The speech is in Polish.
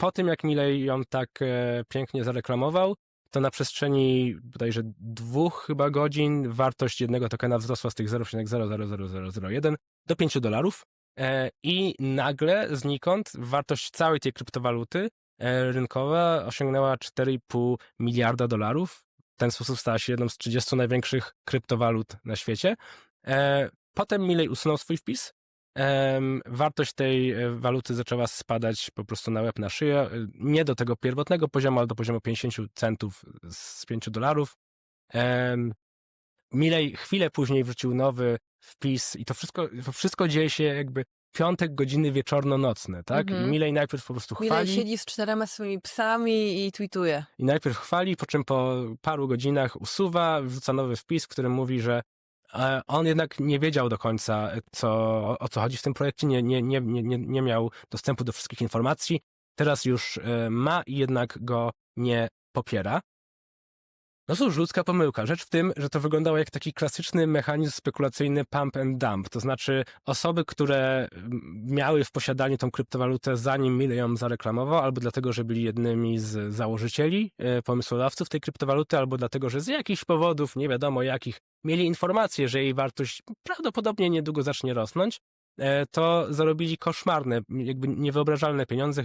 po tym, jak Milej ją tak e, pięknie zareklamował, to na przestrzeni bodajże dwóch chyba godzin wartość jednego tokena wzrosła z tych 0,000001 do 5 dolarów. E, I nagle znikąd wartość całej tej kryptowaluty e, rynkowa osiągnęła 4,5 miliarda dolarów. W ten sposób stała się jedną z 30 największych kryptowalut na świecie. Potem Milej usunął swój wpis. Wartość tej e, waluty zaczęła spadać po prostu na łeb na szyję. E, Nie do tego pierwotnego poziomu, ale do poziomu 50 centów z 5 dolarów. Milej chwilę później wrzucił nowy wpis i to wszystko, to wszystko dzieje się jakby piątek, godziny wieczorno-nocne, tak? Mhm. Milej najpierw po prostu Milej chwali siedzi z czterema swoimi psami i tweetuje. i najpierw chwali, po czym po paru godzinach usuwa, wrzuca nowy wpis, który mówi, że on jednak nie wiedział do końca, co, o co chodzi w tym projekcie, nie, nie, nie, nie, nie- miał dostępu do wszystkich informacji. Teraz już e, ma i jednak go nie popiera. No cóż, ludzka pomyłka. Rzecz w tym, że to wyglądało jak taki klasyczny mechanizm spekulacyjny pump and dump. To znaczy osoby, które mm, miały w posiadaniu tą kryptowalutę zanim Mille ją zareklamował, albo dlatego, że byli jednymi z założycieli, e, pomysłodawców tej kryptowaluty, albo dlatego, że z jakichś powodów, nie wiadomo jakich, mieli informację, że jej wartość prawdopodobnie niedługo zacznie rosnąć, e, to zarobili koszmarne, jakby niewyobrażalne pieniądze.